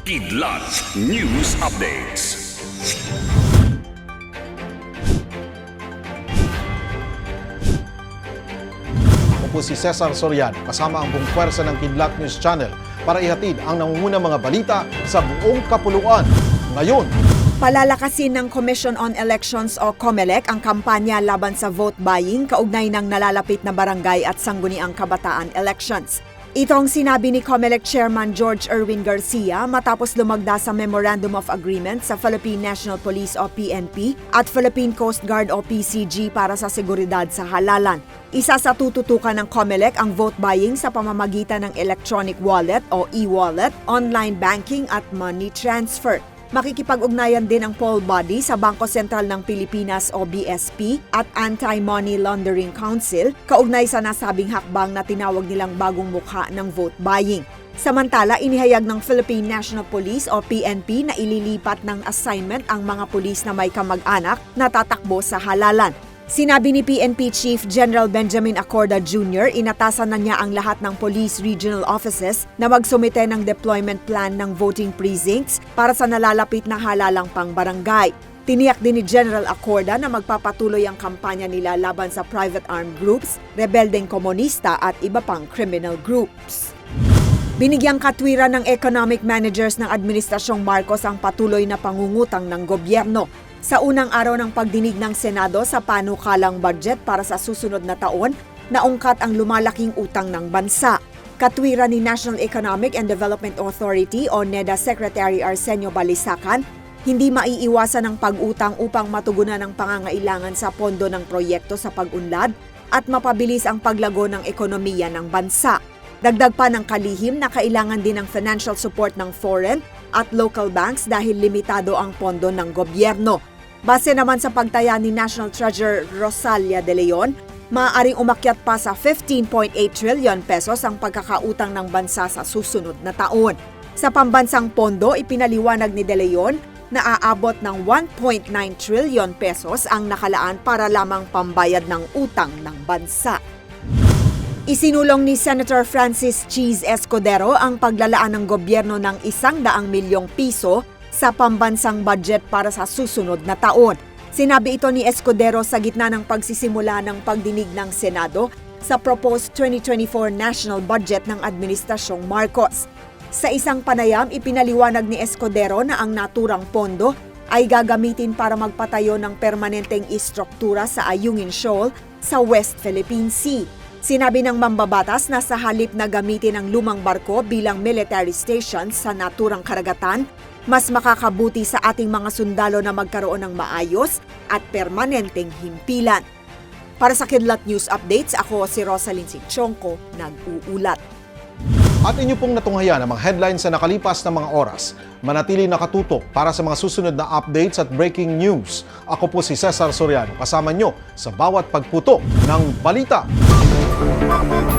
Kidlat News Updates. Ako po si Cesar Soriano kasama ang buong pwersa ng Kidlat News Channel para ihatid ang nangungunang mga balita sa buong kapuluan. Ngayon, Palalakasin ng Commission on Elections o COMELEC ang kampanya laban sa vote buying kaugnay ng nalalapit na barangay at sangguniang kabataan elections. Ito ang sinabi ni COMELEC Chairman George Erwin Garcia matapos lumagda sa Memorandum of Agreement sa Philippine National Police o PNP at Philippine Coast Guard o PCG para sa seguridad sa halalan. Isa sa tututukan ng COMELEC ang vote buying sa pamamagitan ng electronic wallet o e-wallet, online banking at money transfer. Makikipag-ugnayan din ang poll body sa Bangko Sentral ng Pilipinas o BSP at Anti-Money Laundering Council kaugnay sa nasabing hakbang na tinawag nilang bagong mukha ng vote buying. Samantala, inihayag ng Philippine National Police o PNP na ililipat ng assignment ang mga pulis na may kamag-anak na tatakbo sa halalan. Sinabi ni PNP Chief General Benjamin Acorda Jr., inatasan na niya ang lahat ng police regional offices na magsumite ng deployment plan ng voting precincts para sa nalalapit na halalang pangbarangay. Tiniyak din ni General Acorda na magpapatuloy ang kampanya nila laban sa private armed groups, rebeldeng komunista at iba pang criminal groups. Binigyang katwiran ng economic managers ng Administrasyong Marcos ang patuloy na pangungutang ng gobyerno. Sa unang araw ng pagdinig ng Senado sa panukalang budget para sa susunod na taon, naungkat ang lumalaking utang ng bansa. Katwiran ni National Economic and Development Authority o NEDA Secretary Arsenio Balisacan, hindi maiiwasan ang pag-utang upang matugunan ang pangangailangan sa pondo ng proyekto sa pag-unlad at mapabilis ang paglago ng ekonomiya ng bansa. Dagdag pa ng kalihim na kailangan din ng financial support ng foreign at local banks dahil limitado ang pondo ng gobyerno. Base naman sa pagtaya ni National Treasurer Rosalia De Leon, maaaring umakyat pa sa 15.8 trillion pesos ang pagkakautang ng bansa sa susunod na taon. Sa pambansang pondo, ipinaliwanag ni De Leon na aabot ng 1.9 trillion pesos ang nakalaan para lamang pambayad ng utang ng bansa. Isinulong ni Senator Francis Cheese Escudero ang paglalaan ng gobyerno ng isang daang milyong piso sa pambansang budget para sa susunod na taon. Sinabi ito ni Escudero sa gitna ng pagsisimula ng pagdinig ng Senado sa proposed 2024 national budget ng Administrasyong Marcos. Sa isang panayam, ipinaliwanag ni Escudero na ang naturang pondo ay gagamitin para magpatayo ng permanenteng istruktura sa Ayungin Shoal sa West Philippine Sea. Sinabi ng mambabatas na sa halip na gamitin ang lumang barko bilang military stations sa naturang karagatan, mas makakabuti sa ating mga sundalo na magkaroon ng maayos at permanenteng himpilan. Para sa Kidlat News Updates, ako si Rosalyn Sinchonko, nag-uulat. at inyo pong natunghayan ang mga headlines sa nakalipas na mga oras. Manatili nakatutok para sa mga susunod na updates at breaking news. Ako po si Cesar Soriano kasama nyo sa bawat pagputok ng balita. Thank you.